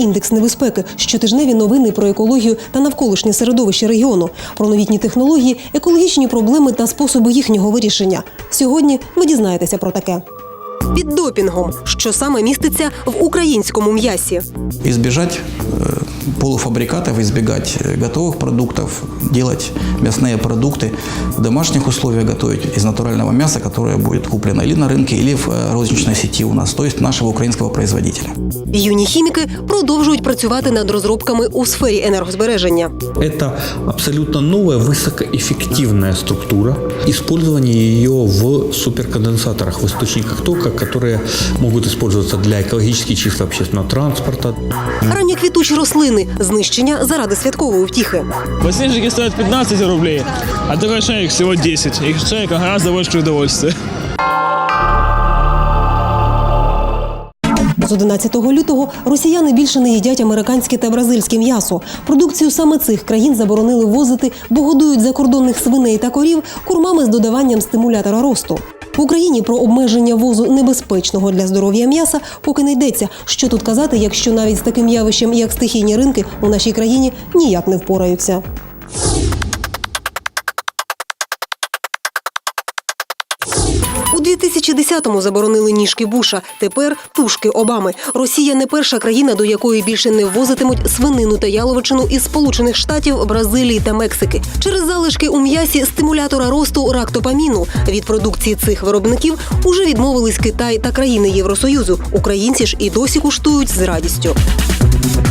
Індекс небезпеки. Щотижневі новини про екологію та навколишнє середовище регіону, про новітні технології, екологічні проблеми та способи їхнього вирішення. Сьогодні ви дізнаєтеся про таке. Під допінгом, що саме міститься в українському м'ясі. і э, полуфабрикатов, избегать э, готовых продуктов, делать мясные продукты в домашних условиях, готовить из натурального мяса, которое будет куплено или на рынке, или в э, розничной сети у нас, то есть нашего украинского производителя. Юні хіміки продовжують працювати над розробками у сфері енергозбереження. Это абсолютно новая высокоэффективная структура. Использование ее в суперконденсаторах, в источниках тока, которые могут использоваться для экологически чистого общественного транспорта. Ранньоквітучі рослини, знищення заради святкової втіхи. Подснежники стоять 15 рублей, а такой шарик всего 10. И шарика гораздо больше удовольствия. З 11 лютого росіяни більше не їдять американське та бразильське м'ясо. Продукцію саме цих країн заборонили ввозити, бо годують закордонних свиней та корів курмами з додаванням стимулятора росту. В Україні про обмеження возу небезпечного для здоров'я м'яса поки не йдеться. Що тут казати, якщо навіть з таким явищем, як стихійні ринки, у нашій країні ніяк не впораються. 2010-му заборонили ніжки Буша. Тепер тушки Обами. Росія не перша країна, до якої більше не ввозитимуть свинину та яловичину із Сполучених Штатів, Бразилії та Мексики. Через залишки у м'ясі стимулятора росту рактопаміну. Від продукції цих виробників уже відмовились Китай та країни Євросоюзу. Українці ж і досі куштують з радістю.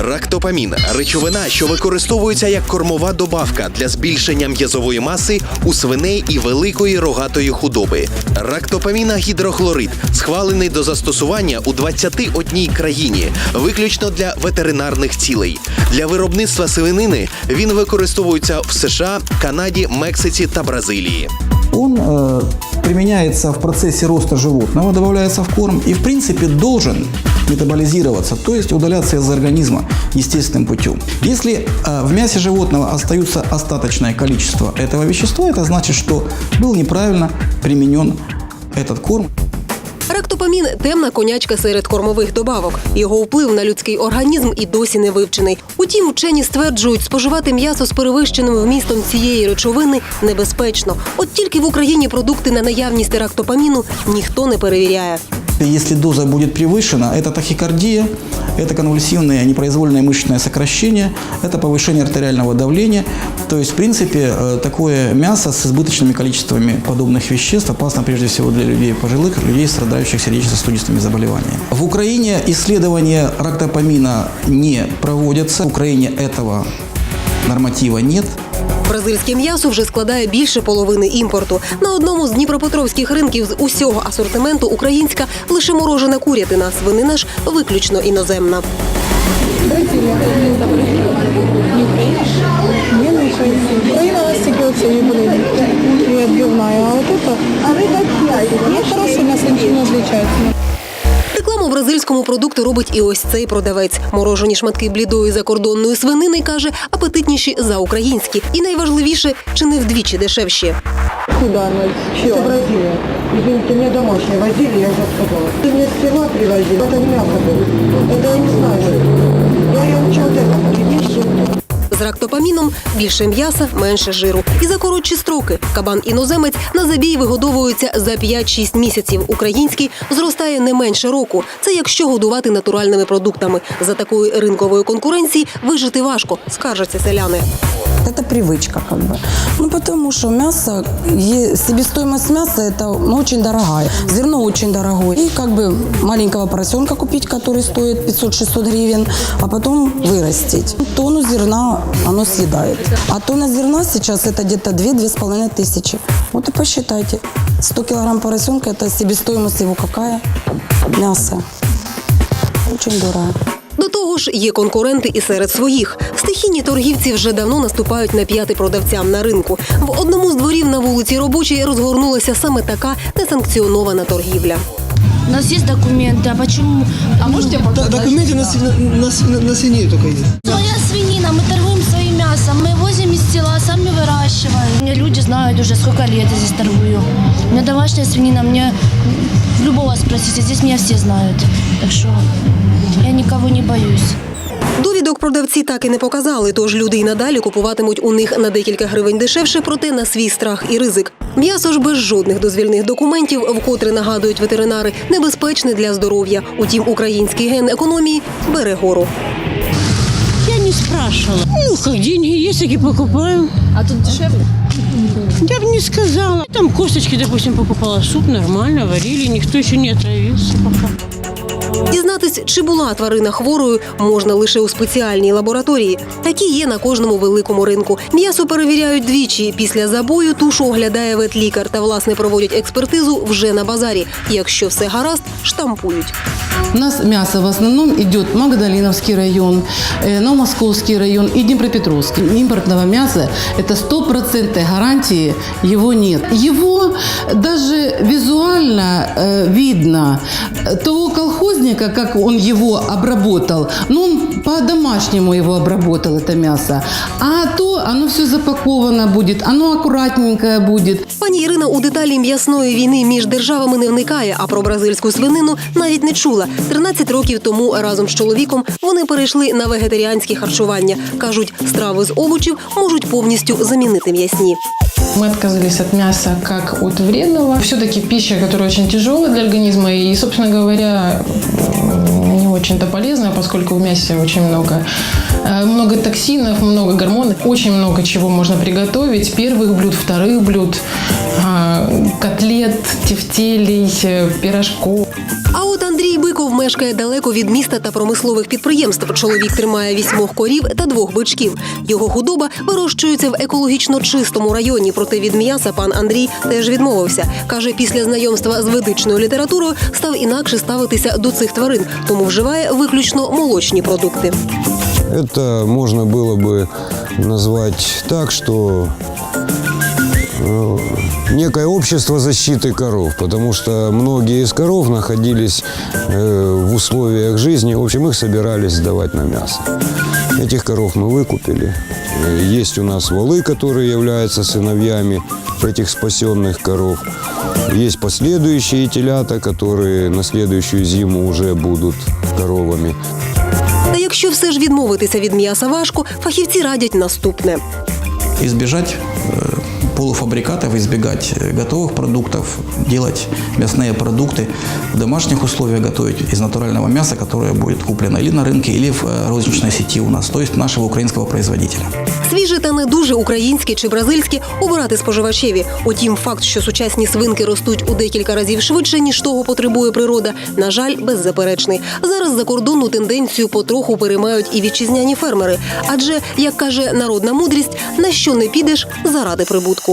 Рактопамін речовина, що використовується як кормова добавка для збільшення м'язової маси у свиней і великої рогатої худоби. Рактопаміна гідрохлорид схвалений до застосування у 21 країні, виключно для ветеринарних цілей. Для виробництва свинини він використовується в США, Канаді, Мексиці та Бразилії. Он э, применяется в процессе роста животного, добавляется в корм и, в принципе, должен метаболизироваться, то есть удаляться из организма естественным путем. Если э, в мясе животного остается остаточное количество этого вещества, это значит, что был неправильно применен этот корм. Рактопамін темна конячка серед кормових добавок. Його вплив на людський організм і досі не вивчений. Утім, вчені стверджують, споживати м'ясо з перевищеним вмістом цієї речовини небезпечно. От тільки в Україні продукти на наявність рактопаміну ніхто не перевіряє. Если доза будет превышена, это тахикардия, это конвульсивное непроизвольное мышечное сокращение, это повышение артериального давления. То есть, в принципе, э, такое мясо с избыточными количествами подобных веществ опасно прежде всего для людей пожилых, людей, страдающих сердечно-сосудистыми заболеваниями. В Украине исследования рактопамина не проводятся. В Украине этого норматива нет. Бразильське м'ясо вже складає більше половини імпорту. На одному з дніпропетровських ринків з усього асортименту українська лише морожена курятина, свинина ж виключно іноземна. Украина блин, и отбивная. А вот это, ну, хорошо, у нас ничем не отличается. Рекламу бразильському продукту робить і ось цей продавець. Морожені шматки блідої закордонної свинини каже, апетитніші за українські. І найважливіше, чи не вдвічі дешевші. Куда она? Все. Бразилия. Извините, мне домашние возили, я уже сказала. Ты мне с села привозили. Это не мясо было. Это я не знаю. Я ее учу вот это. Есть что-то. З рактопаміном більше м'яса, менше жиру. І за коротші строки. Кабан іноземець на забій вигодовується за 5-6 місяців. Український зростає не менше року. Це якщо годувати натуральними продуктами. За такої ринкової конкуренції вижити важко, скаржаться селяни. Это привычка как бы. Ну, потому что мясо, е- себестоимость мяса это ну, очень дорогая. Зерно очень дорогое. И как бы маленького поросенка купить, который стоит 500-600 гривен, а потом вырастить. Тонну зерна оно съедает. А тонна зерна сейчас это где-то 2-2,5 тысячи. Вот и посчитайте. 100 килограмм поросенка, это себестоимость его какая? Мясо. Очень дорого. До того ж, є конкуренти і серед своїх. Стихійні торгівці вже давно наступають на п'яти продавцям на ринку. В одному з дворів на вулиці робочій розгорнулася саме така несанкціонована торгівля. У нас есть документы, а почему? А можете Документы на, свин- на, свин- на свиней только есть. Своя свинина, мы торгуем мясом, мы возим из села, сами выращиваем. Мне люди знают уже, сколько лет я здесь торгую. У меня домашняя свинина, мне любого спросите, здесь меня все знают. Так что Я никого не боюсь. Довідок продавці так і не показали, тож люди й надалі купуватимуть у них на декілька гривень дешевше, проте на свій страх і ризик. М'ясо ж без жодних дозвільних документів, вкотре нагадують ветеринари, небезпечне для здоров'я. Утім, український ген економії бере гору. Не спрашивала. Ну, как деньги есть, таки покупаем. А тут дешевле? Я бы не сказала. Там косточки, допустим, покупала суп, нормально варили, никто еще не отравился пока. Дізнатись, чи була тварина хворою, можна лише у спеціальній лабораторії. Такі є на кожному великому ринку. М'ясо перевіряють двічі. Після забою тушу оглядає ветлікар та власне проводять експертизу вже на базарі. Якщо все гаразд, штампують. У нас мясо в основном идет Магдалиновский район, э, Новомосковский район и Днепропетровский. Импортного мяса – это стопроцентной гарантии его нет. Его даже визуально э, видно. Того колхозника, как он его обработал, ну он по-домашнему его обработал, это мясо. А то оно все запаковано будет, оно аккуратненькое будет. Пані Ірина у деталі м'ясної війни між державами не вникає, а про бразильську свинину навіть не чула. 13 років тому разом з чоловіком вони перейшли на вегетаріанське харчування. кажуть, страви з овочів можуть повністю замінити м'ясні. Мы отказались от мяса как от вредного. Все-таки пища, которая очень тяжелая для организма и, собственно говоря, м, не очень-то полезная, поскольку в мясе очень много, э, много токсинов, много гормонов, очень много чего можно приготовить. Первых блюд, вторых блюд, а, котлет, тефтелей, э, пирожков. А от Андрій Биков мешкає далеко від міста та промислових підприємств. Чоловік тримає вісьмох корів та двох бичків. Його худоба вирощується в екологічно чистому районі. Проте від м'яса пан Андрій теж відмовився. каже, після знайомства з ведичною літературою став інакше ставитися до цих тварин, тому вживає виключно молочні продукти. Это можно было бы назвать так, что э, некое общество защиты коров, потому что многие из коров находились э, в условиях жизни, в общем, их собирались сдавать на мясо. Этих коров мы выкупили. Э, Есть у нас валы, которые являются сыновьями этих спасенных коров. Есть последующие телята, которые на следующую зиму уже будут коровами. Та якщо все ж відмовитися від м'яса важко, фахівці радять наступне. Избежать э, полуфабрикатов, избегать э, готовых продуктов, делать мясные продукты в домашних условиях, готовить из натурального мяса, которое будет куплено или на рынке, или в э, розничной сети у нас, то есть нашего украинского производителя. Свіже та не дуже українське чи бразильське обирати споживачеві. Утім, факт, що сучасні свинки ростуть у декілька разів швидше, ніж того потребує природа, на жаль, беззаперечний. Зараз закордонну тенденцію потроху переймають і вітчизняні фермери. Адже, як каже народна мудрість, на що не підеш заради прибутку.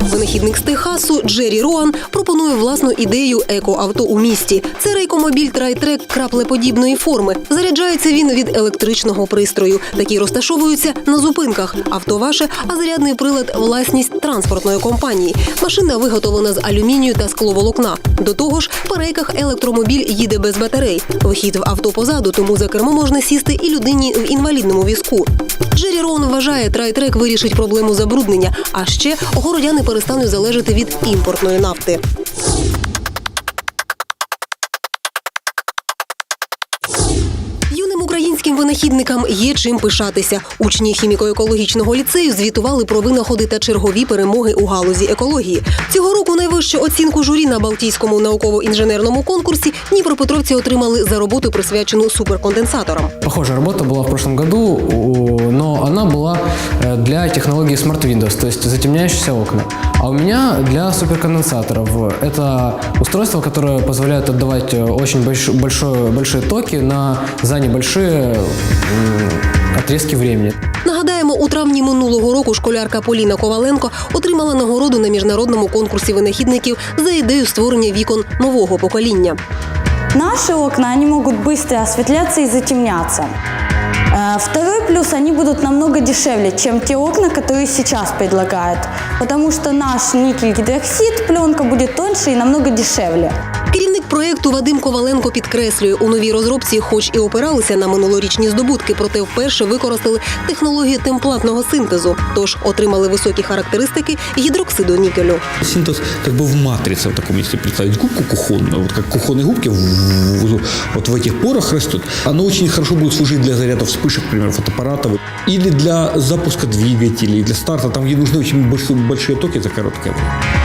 Винахідник з Техасу Джері Роан пропонує власну ідею екоавто у місті. Це рейкомобіль трайтрек краплеподібної форми. Заряджається він від електричного пристрою. Такі розташовуються на зупинках. Авто ваше, а зарядний прилад власність транспортної компанії. Машина виготовлена з алюмінію та скловолокна. До того ж, по рейках електромобіль їде без батарей. Вхід в авто позаду, тому за кермо можна сісти і людині в інвалідному візку. Джері Роун вважає, трайтрек вирішить проблему забруднення, а ще городяни перестануть залежати від імпортної нафти. українським винахідникам є чим пишатися. Учні хіміко-екологічного ліцею звітували про винаходи та чергові перемоги у галузі екології. Цього року найвищу оцінку журі на Балтійському науково-інженерному конкурсі Дніпропетровці отримали за роботу, присвячену суперконденсаторам. Похожая работа была в прошлом году, у- но она была э, для технологии Smart Windows, то есть затемняющиеся окна. А у меня для суперконденсаторов. Это устройство, которое позволяет отдавать э, очень больш- большое, большие токи на, за небольшие м, отрезки времени. Нагадаємо, у травні минулого року школярка Поліна Коваленко отримала нагороду на міжнародному конкурсі винахідників за ідею створення вікон нового покоління. Наши окна, они могут быстро осветляться и затемняться. Э, Второй плюс, они будут намного дешевле, чем те окна, которые сейчас предлагают. Потому что наш никель-гидроксид, пленка будет тоньше и намного дешевле. Керівник проекту Вадим Коваленко підкреслює, у новій розробці, хоч і опиралися на минулорічні здобутки, проте вперше використали технологію темплатного синтезу, тож отримали високі характеристики гідроксиду нікелю. Синтез как бы в матрице в таком, если представить губку кухонную, вот как кухонные губки в- в- вот в этих порах растут, оно очень хорошо будет служить для заряда вспышек, например, фотоаппаратов, или для запуска двигателей, для старта, там, где нужны очень большие, большие токи за короткое время.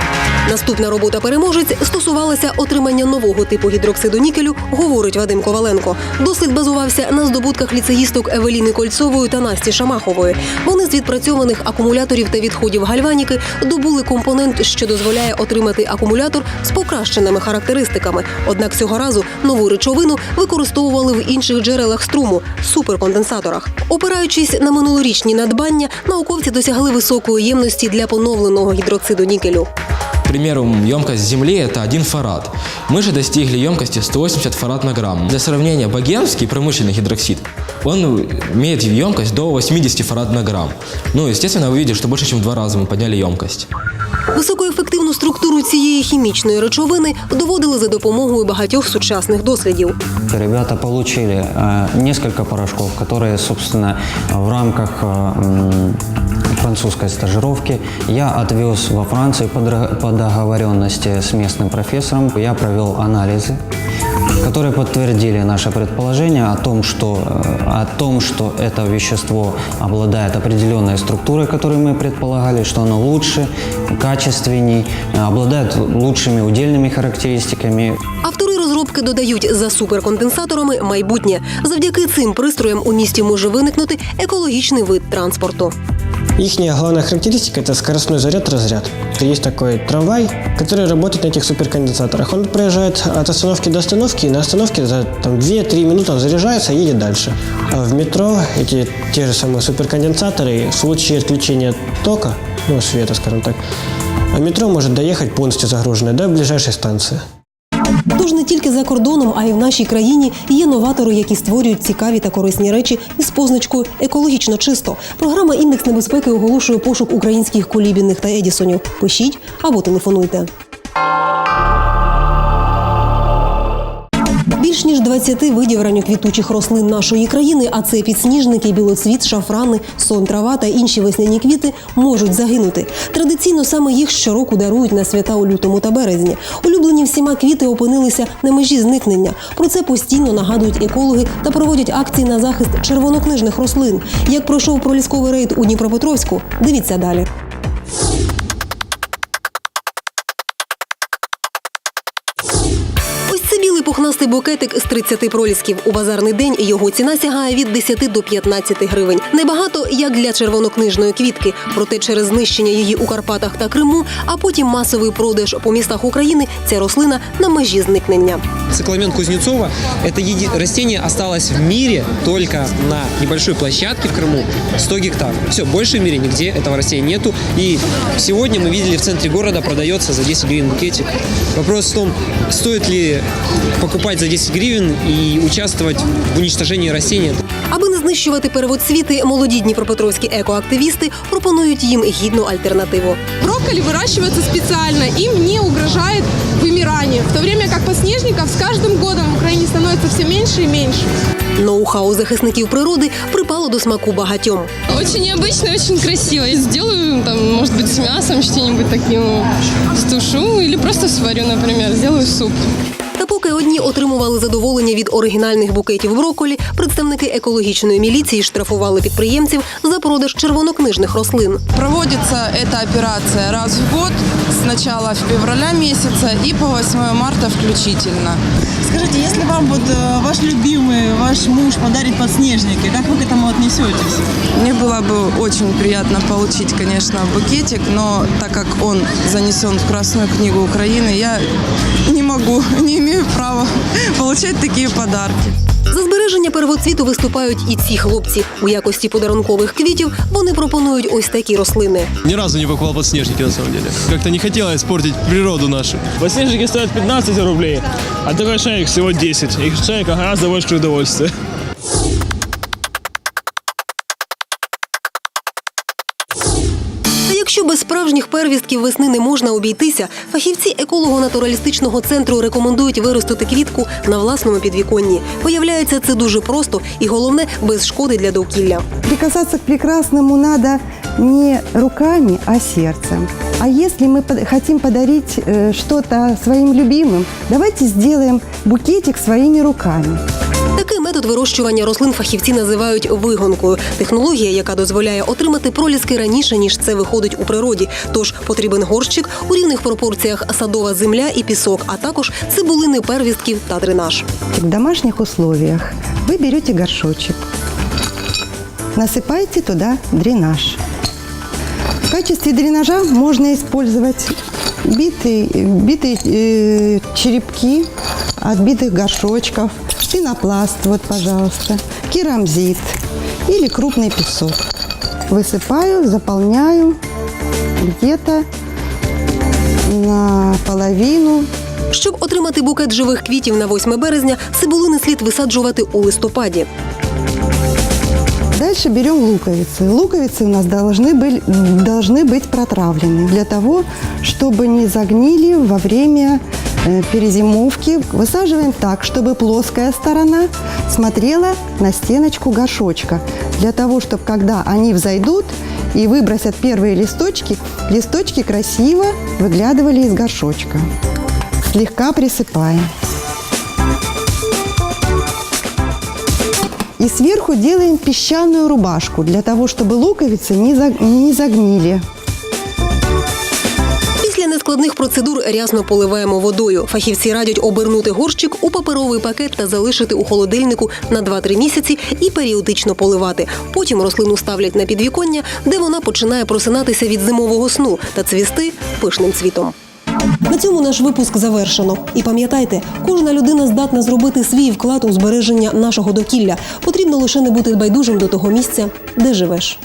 Наступна робота переможець стосувалася отримання нового типу гідроксиду нікелю, говорить Вадим Коваленко. Дослід базувався на здобутках ліцеїсток Евеліни Кольцової та Насті Шамахової. Вони з відпрацьованих акумуляторів та відходів гальваніки добули компонент, що дозволяє отримати акумулятор з покращеними характеристиками. Однак цього разу нову речовину використовували в інших джерелах струму суперконденсаторах. Опираючись на минулорічні надбання, науковці досягли високої ємності для поновленого гідроксиду нікелю К примеру, емкость Земли – это 1 фарад. Мы же достигли емкости 180 фарад на грамм. Для сравнения, богемский промышленный гидроксид, он имеет емкость до 80 фарад на грамм. Ну, естественно, вы видите, что больше, чем в два раза мы подняли емкость. Високоефективну структуру цієї хімічної речовини доводили за допомогою багатьох сучасних дослідів. Ребята получили э, несколько порошков, которые, собственно, в рамках э, м, французской стажировки я отвез во Францию по, дро- по договоренности с местным профессором. Я провел анализы, которые подтвердили наше предположение о том, что, э, о том, что это вещество обладает определенной структурой, которую мы предполагали, что оно лучше, качественней, э, обладает лучшими удельными характеристиками, Автори розробки додають за суперконденсаторами майбутнє. Завдяки цим пристроям у місті може виникнути екологічний вид транспорту. Их главная характеристика – это скоростной заряд-разряд. Есть такой трамвай, который работает на этих суперконденсаторах. Он проезжает от остановки до остановки, и на остановке за там, 2-3 минуты он заряжается и едет дальше. А в метро эти те же самые суперконденсаторы в случае отключения тока, ну, света, скажем так, а метро может доехать полностью загруженное до ближайшей станции. Тож не тільки за кордоном, а й в нашій країні є новатори, які створюють цікаві та корисні речі із позначкою екологічно чисто. Програма індекс небезпеки оголошує пошук українських колібінних та едісонів. Пишіть або телефонуйте. Більш ніж 20 видів ранньоквітучих рослин нашої країни, а це підсніжники, білоцвіт, шафрани, сон, трава та інші весняні квіти можуть загинути. Традиційно саме їх щороку дарують на свята у лютому та березні. Улюблені всіма квіти опинилися на межі зникнення. Про це постійно нагадують екологи та проводять акції на захист червонокнижних рослин. Як пройшов пролісковий рейд у Дніпропетровську, дивіться далі. пухнастий букетик з 30 пролісків. У базарний день його ціна сягає від 10 до 15 гривень. Небагато, як для червонокнижної квітки. Проте через знищення її у Карпатах та Криму, а потім масовий продаж по містах України, ця рослина на межі зникнення. Цикламен Кузнецова – это еди- растение осталось в мире только на небольшой площадке в Крыму 100 гектар. Все, больше в мире нигде этого растения нету. И сегодня мы видели в центре города продается за 10 гривен букетик. Вопрос в том, стоит ли покупать за 10 гривен и участвовать в уничтожении растения. Аби не знищувати первоцвіти, молоді дніпропетровські екоактивісти пропонують їм гідну альтернативу. Брокколи выращивается специально, им не угрожает вымирание, в то время как подснежников с каждым годом в Украине становится все меньше и меньше. Ноу-хау захисників природи припало до смаку багатьом. Очень необычно, очень красиво. И сделаю, там, может быть, с мясом что-нибудь таким, стушу или просто сварю, например, сделаю суп. Та поки одні отримували задоволення від оригінальних букетів брокколі, представники екологічної міліції штрафували підприємців за продаж червонокнижних рослин. Проводится эта операция раз в год с начала февраля месяца и по 8 марта включительно. Скажите, если вам вот э, ваш любимый, ваш муж подарит подснежники, как вы к этому отнесетесь? Мне было бы очень приятно получить, конечно, букетик, но так как он занесен в Красную книгу Украины, я не могу, не имею права получать такі подарки. За збереження первоцвіту виступають і ці хлопці. У якості подарункових квітів вони пропонують ось такі рослини. Ні разу не покупал подснежники на самом деле. Как-то не хотіла спортити природу нашу. Подснежники стоять 15 рублей, а такой шарик всього 10. И шарика гораздо більше удовольствия. справжніх первістків весни не можна обійтися, фахівці еколого-натуралістичного центру рекомендують виростити квітку на власному підвіконні. Виявляється, це дуже просто і головне без шкоди для довкілля. Прикасаться к прекрасному надо не руками, а сердцем. А если мы под- хотим подарить э, что-то своим любимым, давайте сделаем букетик своими руками. Такий метод вирощування рослин фахівці називають вигонкою. Технологія, яка дозволяє отримати проліски раніше, ніж це виходить у природі. Тож потрібен горщик у рівних пропорціях садова земля і пісок, а також цибулини первістків та дренаж. В домашних условиях вы берете горшочек, насыпаете туда дренаж. В качестве дренажа можно использовать битые, битые э, черепки от битых горшочков, пенопласт, вот, пожалуйста, керамзит или крупный песок. Высыпаю, заполняю где-то наполовину Щоб отримати букет живих квітів на 8 березня, цибулини слід висаджувати у листопаді. Дальше берем луковицы. Луковицы у нас должны, быть, должны быть протравлены для того, чтобы не загнили во время э, перезимовки. Высаживаем так, чтобы плоская сторона смотрела на стеночку горшочка. Для того, чтобы когда они взойдут и выбросят первые листочки, листочки красиво выглядывали из горшочка. Слегка присыпаем. И сверху делаем песчаную рубашку для того, чтобы луковицы не, за- не загнили. Після нескладних процедур рясно поливаємо водою. Фахівці радять обернути горщик у паперовий пакет та залишити у холодильнику на 2-3 місяці і періодично поливати. Потім рослину ставлять на підвіконня, де вона починає просинатися від зимового сну та цвісти пишним цвітом. На цьому наш випуск завершено. І пам'ятайте, кожна людина здатна зробити свій вклад у збереження нашого докілля. Потрібно лише не бути байдужим до того місця, де живеш.